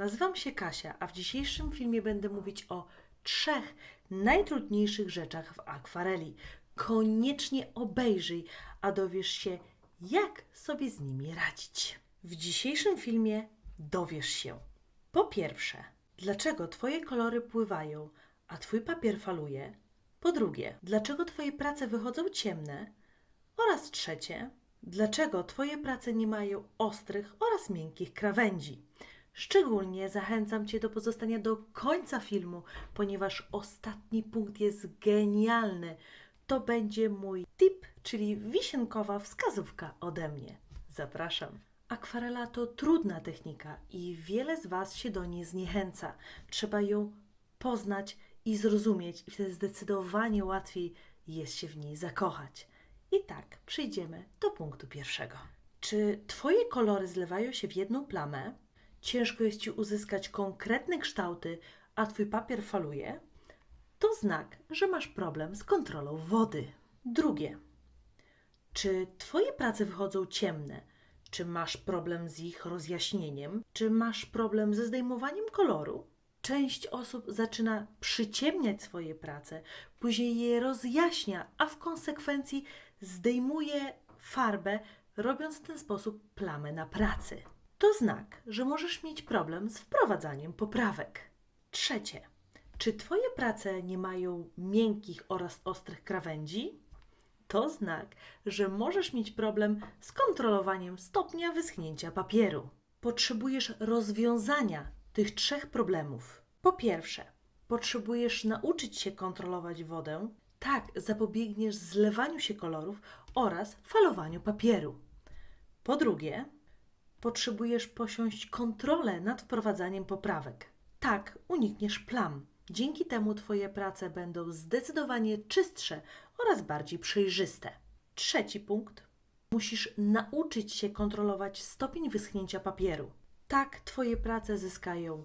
Nazywam się Kasia, a w dzisiejszym filmie będę mówić o trzech najtrudniejszych rzeczach w akwareli. Koniecznie obejrzyj, a dowiesz się, jak sobie z nimi radzić. W dzisiejszym filmie dowiesz się, po pierwsze, dlaczego Twoje kolory pływają, a Twój papier faluje. Po drugie, dlaczego Twoje prace wychodzą ciemne. Oraz trzecie, dlaczego Twoje prace nie mają ostrych oraz miękkich krawędzi. Szczególnie zachęcam Cię do pozostania do końca filmu, ponieważ ostatni punkt jest genialny. To będzie mój tip, czyli wisienkowa wskazówka ode mnie. Zapraszam. Akwarela to trudna technika i wiele z Was się do niej zniechęca. Trzeba ją poznać i zrozumieć, i wtedy zdecydowanie łatwiej jest się w niej zakochać. I tak przejdziemy do punktu pierwszego. Czy Twoje kolory zlewają się w jedną plamę? Ciężko jest Ci uzyskać konkretne kształty, a Twój papier faluje? To znak, że masz problem z kontrolą wody. Drugie. Czy Twoje prace wychodzą ciemne? Czy masz problem z ich rozjaśnieniem? Czy masz problem ze zdejmowaniem koloru? Część osób zaczyna przyciemniać swoje prace, później je rozjaśnia, a w konsekwencji zdejmuje farbę, robiąc w ten sposób plamę na pracy. To znak, że możesz mieć problem z wprowadzaniem poprawek. Trzecie. Czy Twoje prace nie mają miękkich oraz ostrych krawędzi? To znak, że możesz mieć problem z kontrolowaniem stopnia wyschnięcia papieru. Potrzebujesz rozwiązania tych trzech problemów. Po pierwsze, potrzebujesz nauczyć się kontrolować wodę, tak zapobiegniesz zlewaniu się kolorów oraz falowaniu papieru. Po drugie, potrzebujesz posiąść kontrolę nad wprowadzaniem poprawek. Tak unikniesz plam. Dzięki temu Twoje prace będą zdecydowanie czystsze oraz bardziej przejrzyste. Trzeci punkt. Musisz nauczyć się kontrolować stopień wyschnięcia papieru. Tak Twoje prace zyskają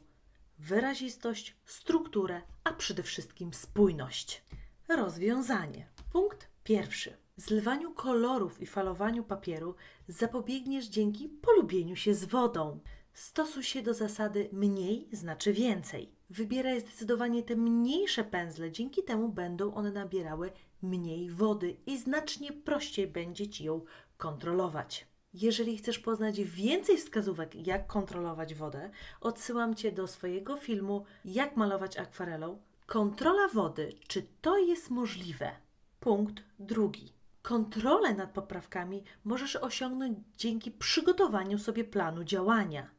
wyrazistość, strukturę, a przede wszystkim spójność. Rozwiązanie. Punkt pierwszy. Zlewaniu kolorów i falowaniu papieru zapobiegniesz dzięki polubieniu się z wodą. Stosuj się do zasady mniej znaczy więcej. Wybieraj zdecydowanie te mniejsze pędzle, dzięki temu będą one nabierały mniej wody i znacznie prościej będzie Ci ją kontrolować. Jeżeli chcesz poznać więcej wskazówek, jak kontrolować wodę, odsyłam Cię do swojego filmu Jak malować akwarelą. Kontrola wody, czy to jest możliwe? Punkt drugi. Kontrolę nad poprawkami możesz osiągnąć dzięki przygotowaniu sobie planu działania.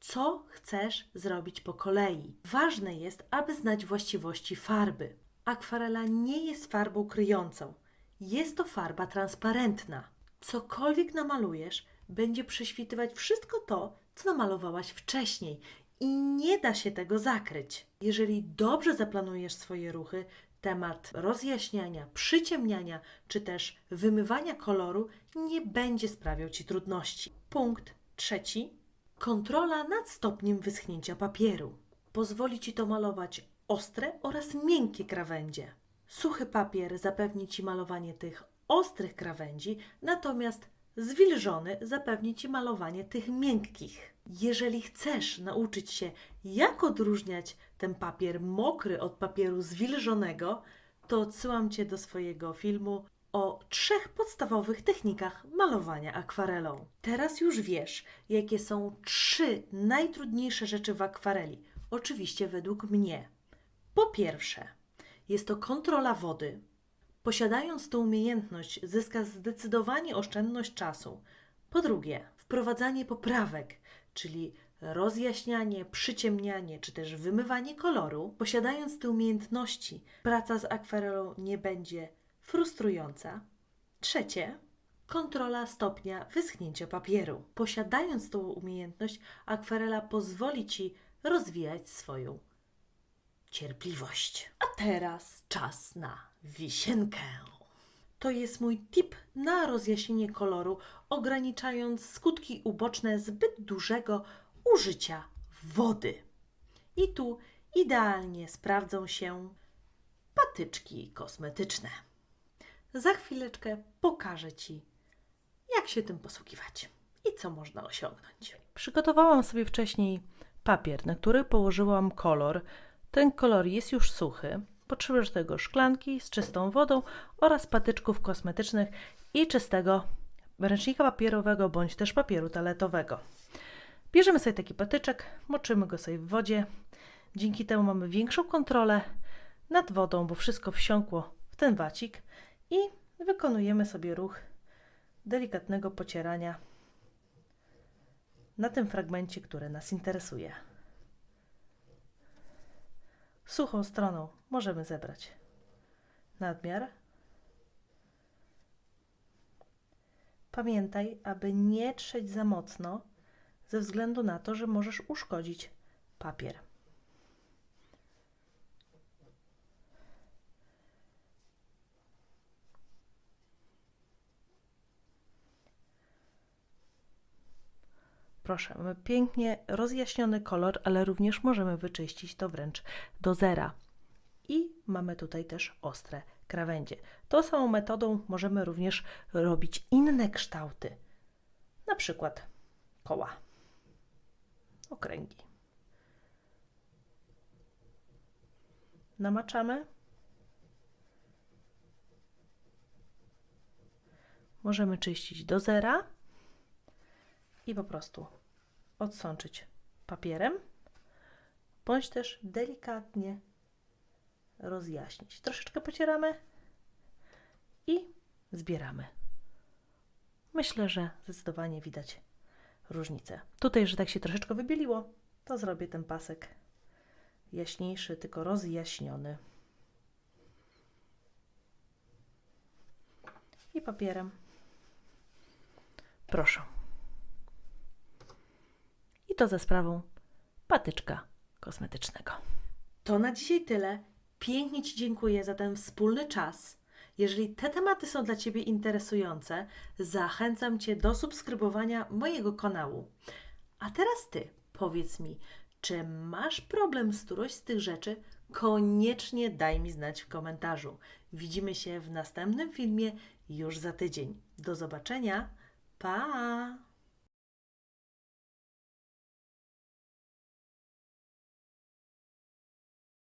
Co chcesz zrobić po kolei? Ważne jest, aby znać właściwości farby. Akwarela nie jest farbą kryjącą. Jest to farba transparentna. Cokolwiek namalujesz, będzie prześwitywać wszystko to, co namalowałaś wcześniej i nie da się tego zakryć. Jeżeli dobrze zaplanujesz swoje ruchy, temat rozjaśniania, przyciemniania czy też wymywania koloru nie będzie sprawiał Ci trudności. Punkt trzeci. Kontrola nad stopniem wyschnięcia papieru. Pozwoli Ci to malować ostre oraz miękkie krawędzie. Suchy papier zapewni Ci malowanie tych ostrych krawędzi, natomiast zwilżony zapewni Ci malowanie tych miękkich. Jeżeli chcesz nauczyć się, jak odróżniać ten papier mokry od papieru zwilżonego, to odsyłam Cię do swojego filmu o trzech podstawowych technikach malowania akwarelą. Teraz już wiesz, jakie są trzy najtrudniejsze rzeczy w akwareli. Oczywiście według mnie. Po pierwsze, jest to kontrola wody. Posiadając tę umiejętność, zyska zdecydowanie oszczędność czasu. Po drugie, wprowadzanie poprawek, czyli rozjaśnianie, przyciemnianie czy też wymywanie koloru. Posiadając te umiejętności, praca z akwarelą nie będzie frustrująca. Trzecie, kontrola stopnia wyschnięcia papieru. Posiadając tą umiejętność, akwarela pozwoli Ci rozwijać swoją cierpliwość. A teraz czas na wisienkę. To jest mój tip na rozjaśnienie koloru, ograniczając skutki uboczne zbyt dużego użycia wody. I tu idealnie sprawdzą się patyczki kosmetyczne. Za chwileczkę pokażę Ci, jak się tym posługiwać i co można osiągnąć. Przygotowałam sobie wcześniej papier, na który położyłam kolor. Ten kolor jest już suchy. Potrzebujesz do tego szklanki z czystą wodą oraz patyczków kosmetycznych i czystego ręcznika papierowego bądź też papieru toaletowego. Bierzemy sobie taki patyczek, moczymy go sobie w wodzie. Dzięki temu mamy większą kontrolę nad wodą, bo wszystko wsiąkło w ten wacik i wykonujemy sobie ruch delikatnego pocierania na tym fragmencie, który nas interesuje. Suchą stroną możemy zebrać nadmiar. Pamiętaj, aby nie trzeć za mocno, ze względu na to, że możesz uszkodzić papier. Proszę, mamy pięknie rozjaśniony kolor, ale również możemy wyczyścić to wręcz do zera. I mamy tutaj też ostre krawędzie. Tą samą metodą możemy również robić inne kształty, na przykład koła, okręgi. Namaczamy. Możemy czyścić do zera i po prostu odsączyć papierem, bądź też delikatnie rozjaśnić. Troszeczkę pocieramy i zbieramy. Myślę, że zdecydowanie widać różnicę. Tutaj, że tak się troszeczkę wybieliło, to zrobię ten pasek jaśniejszy, tylko rozjaśniony. I papierem. Proszę. I to za sprawą patyczka kosmetycznego. To na dzisiaj tyle. Pięknie Ci dziękuję za ten wspólny czas. Jeżeli te tematy są dla Ciebie interesujące, zachęcam Cię do subskrybowania mojego kanału. A teraz Ty powiedz mi, czy masz problem z którąś z tych rzeczy? Koniecznie daj mi znać w komentarzu. Widzimy się w następnym filmie już za tydzień. Do zobaczenia. Pa!